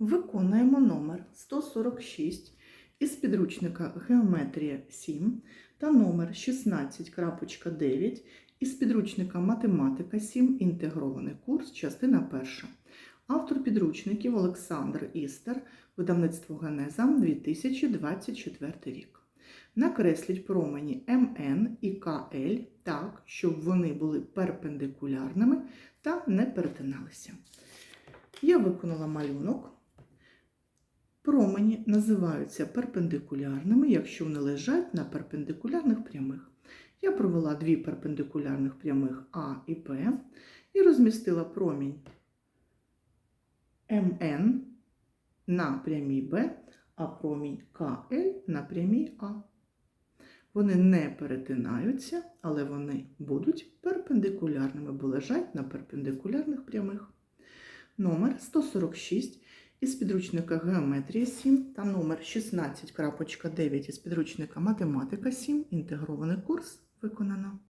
Виконуємо номер 146 із підручника Геометрія 7 та номер 16.9 із підручника Математика 7. Інтегрований курс, частина 1. Автор підручників Олександр Істер, видавництво Генеза 2024 рік. Накресліть промені МН і КЛ так, щоб вони були перпендикулярними та не перетиналися. Я виконала малюнок. Промені називаються перпендикулярними, якщо вони лежать на перпендикулярних прямих. Я провела дві перпендикулярних прямих А і П і розмістила промінь МН на прямій Б, а промінь КЛ на прямій А. Вони не перетинаються, але вони будуть перпендикулярними, бо лежать на перпендикулярних прямих. Номер 146 із підручника Геометрія 7 та номер 16.9 із підручника Математика 7. Інтегрований курс виконано.